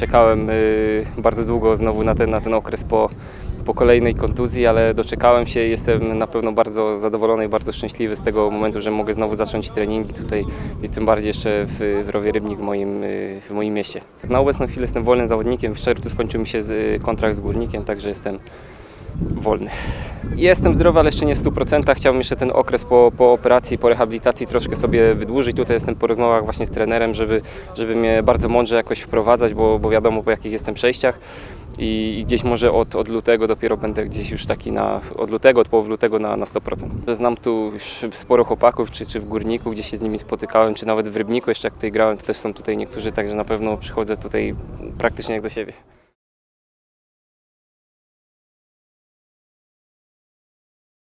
czekałem y, bardzo długo znowu na ten, na ten okres po, po kolejnej kontuzji, ale doczekałem się. Jestem na pewno bardzo zadowolony i bardzo szczęśliwy z tego momentu, że mogę znowu zacząć treningi tutaj i tym bardziej jeszcze w, w Rowie Rybnik w moim, y, w moim mieście. Na obecną chwilę jestem wolnym zawodnikiem. W czerwcu skończył mi się y, kontrakt z Górnikiem, także jestem wolny. Jestem zdrowy, ale jeszcze nie w 100%. Chciałbym jeszcze ten okres po, po operacji, po rehabilitacji troszkę sobie wydłużyć. Tutaj jestem po rozmowach właśnie z trenerem, żeby, żeby mnie bardzo mądrze jakoś wprowadzać, bo, bo wiadomo po jakich jestem przejściach. I, i gdzieś może od, od lutego dopiero będę gdzieś już taki na, od lutego, od połowy lutego na, na 100%. Znam tu już sporo chłopaków, czy, czy w Górniku, gdzie się z nimi spotykałem, czy nawet w Rybniku jeszcze jak tutaj grałem, to też są tutaj niektórzy, także na pewno przychodzę tutaj praktycznie jak do siebie.